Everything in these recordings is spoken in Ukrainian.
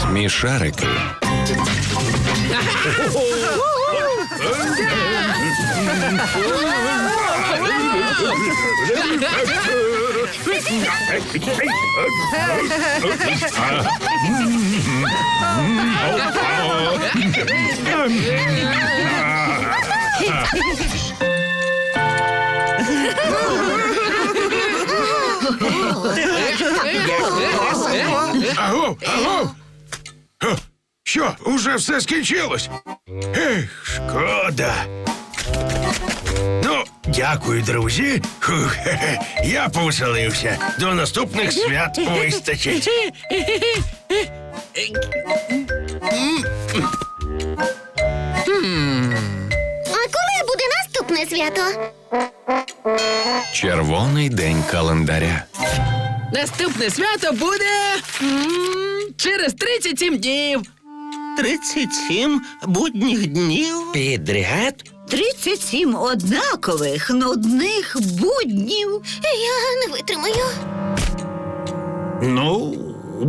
Смешарики. Ха, Що, уже все скінчилось? Ех, шкода. Ну, дякую, друзі. Фух, хе-хе, я повеселився. До наступних свят вистачить. А коли буде наступне свято? Червоний день календаря. Наступне свято буде м, через 37 днів. 37 будніх днів. Підряд? 37 однакових нудних буднів. Я не витримаю. Ну,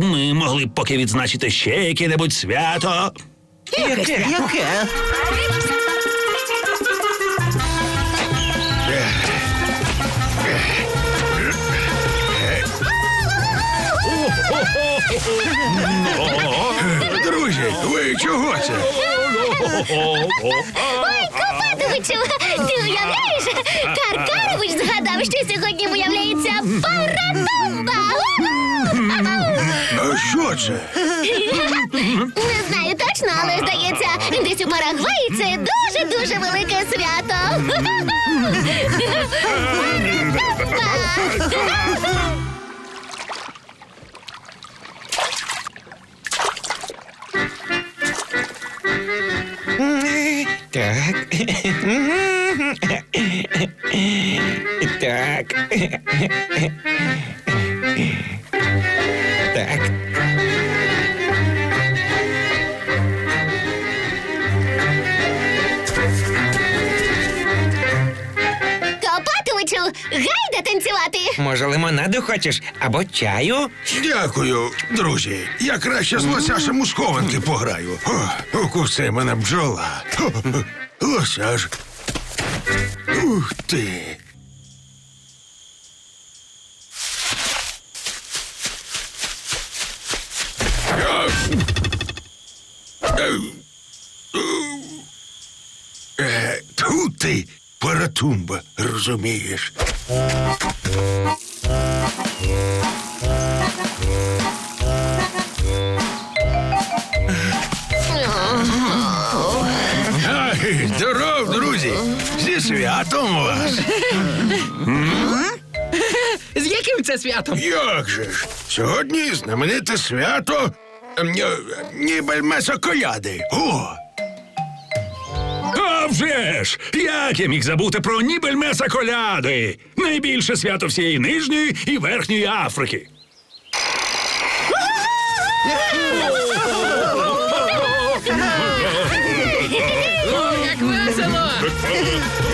ми могли б поки відзначити ще яке-небудь свято. Яке свято? Яке? Друзі, ви чого це? Копатовичу, ти уявляєш? Каркарович згадав, що сьогодні виявляється паратумба. А що це? Не знаю точно, але здається, десь у Парагваї це дуже-дуже велике свято. Так. Так. Так. Копатовичу, гайда танцювати. Може, лимонаду хочеш або чаю? Дякую, друзі. Я краще з лосяшем у схованки пограю. О, укуси мене бджола. Ось аж. Ух ти. Е, Ту ти паратумба, розумієш? Яким це святом? Як же ж? Сьогодні знамените свято ем, е, Коляди. О! А вже ж! Як я міг забути про Нібельмеса Коляди? Найбільше свято всієї Нижньої і Верхньої Африки. Як весело!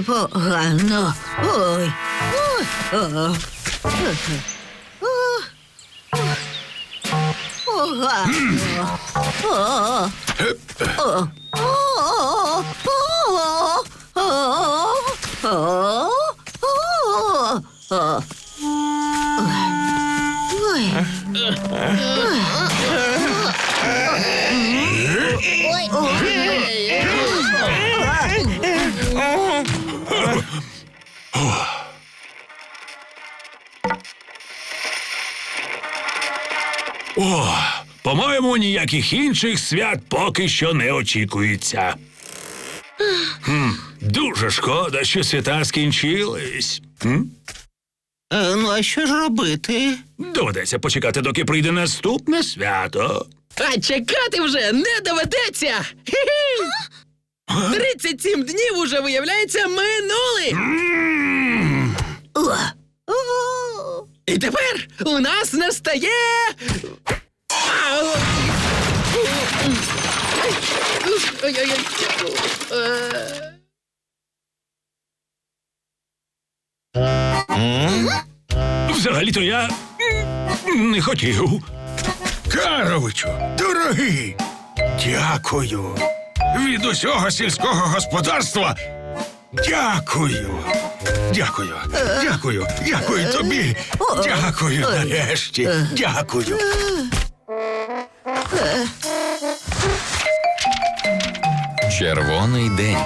непогано. Ой. Ой. Погано. Ой. Ой. О, по-моєму, ніяких інших свят поки що не очікується. Дуже шкода, що свята скінчились. М? Е, ну, а що ж робити? Доведеться почекати, доки прийде наступне свято. А чекати вже не доведеться. Хі-хі. 37 днів уже, виявляється, минули. О. І тепер у нас настає. Ау! Ой-ой-ой. Е, Взагалі-то я не хотів. Каровичу, дорогий, дякую. Від усього сільського господарства. Дякую. Дякую. Дякую. Дякую тобі. Дякую нарешті. Дякую. Червоний день.